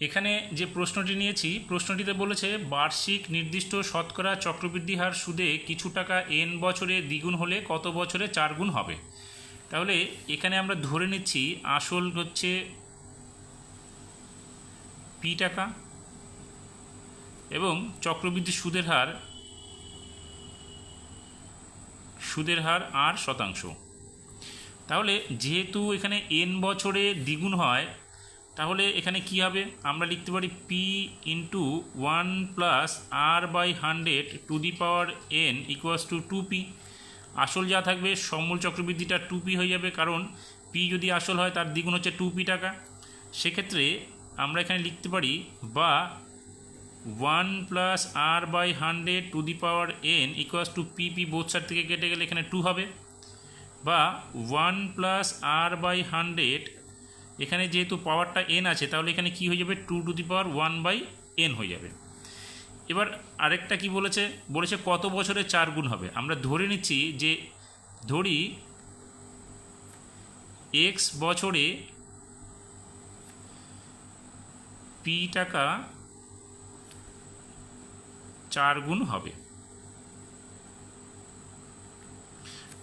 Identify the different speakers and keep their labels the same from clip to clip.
Speaker 1: এখানে যে প্রশ্নটি নিয়েছি, প্রশ্নটিতে বলেছে, বার্ষিক নির্দিষ্ট শতকরা চক্রবৃদ্ধি হার সুদে কিছু টাকা এন বছরে দ্বিগুণ হলে কত বছরে চার গুণ হবে? তাহলে এখানে আমরা ধরে নিচ্ছি, আসল হচ্ছে পি টাকা এবং চক্রবৃদ্ধি সুদের হার সুদের হার আর শতাংশ। তাহলে যেহেতু এখানে এন বছরে দ্বিগুণ হয় তাহলে এখানে কি হবে? আমরা লিখতে পারি P into one plus R by hundred to the power N equals to two P আসল যা থাকবে সমূল চক্রবৃদ্ধিটা টু পি হয়ে যাবে, কারণ পি যদি আসল হয়, তার দ্বিগুণ হচ্ছে টু পি টাকা। সেক্ষেত্রে আমরা এখানে লিখতে পারি বা one plus R by hundred to the power N equals two P P both side থেকে কেটে গেলে এখানে টু হবে। বা one plus R by hundred এখানে যেহেতু পাওয়ারটা এন আছে, তাহলে এখানে কি হয়ে যাবে? Two to the power one by N হয়ে যাবে। এবার আরেকটা কি বলেছে? বলেছে কত বছরে চার গুণ হবে? আমরা ধরে নিচ্ছি যে ধরি এক্স বছরে পি টাকা চার গুণ হবে।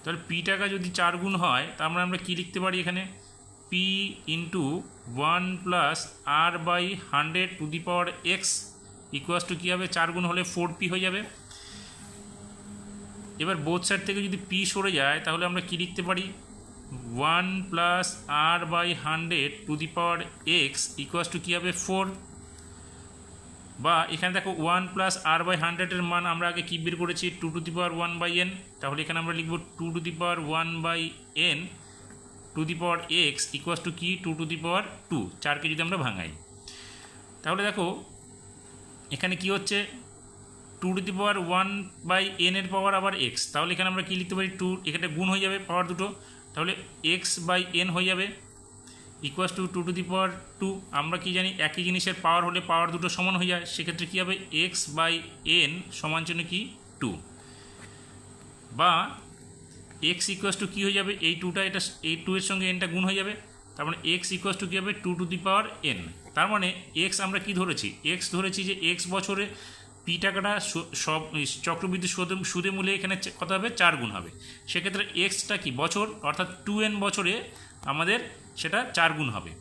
Speaker 1: তাহলে পি টাকা যদি চার গুণ হয়, তার আমরা কী লিখতে পারি এখানে? P into one plus R by hundred to the power X equals to কী হবে? চার গুণ হলে ফোর পি হয়ে যাবে। এবার বোথ সাইড থেকে যদি পি সরে যায়, তাহলে আমরা কি লিখতে পারি? One plus R by hundred to the power X equals to কী হবে? ফোর বা এখানে দেখো ওয়ান প্লাস আর বাই হান্ড্রেডের মান আমরা আগে কী বের করেছি? Two to the power one by N তাহলে এখানে আমরা লিখব two to the power one by N to the power X equals to কি? Two to the power two চারকে যদি আমরা ভাঙাই। তাহলে দেখো, এখানে কি হচ্ছে? Two to the power one by N এর পাওয়ার আবার এক্স তাহলে এখানে আমরা কী লিখতে পারি? টু এখানে গুণ হয়ে যাবে পাওয়ার দুটো। তাহলে এক্স বাই এন হয়ে যাবে। Equals to two to the power two আমরা কি জানি? একই জিনিসের পাওয়ার হলে পাওয়ার দুটো সমান হয়ে যায়। সেক্ষেত্রে কী হবে? এক্স বাই এন সমান জন্য কি? টু বা এক্স ইকুয়াস টু কী হয়ে যাবে? এই টুটা এটা এই টু এর সঙ্গে এনটা গুণ হয়ে যাবে। তার মানে এক্স ইকুয়াস টু কী হবে? Two to the power N তার মানে এক্স আমরা কি ধরেছি? এক্স ধরেছি যে এক্স বছরে পি টাকাটা সব চক্রবৃদ্ধি সুদে সুদে মূল্যে এখানে কত হবে? চার গুণ হবে। সেক্ষেত্রে এক্সটা কি? বছর, অর্থাৎ টু এন বছরে আমাদের সেটা চার গুণ হবে।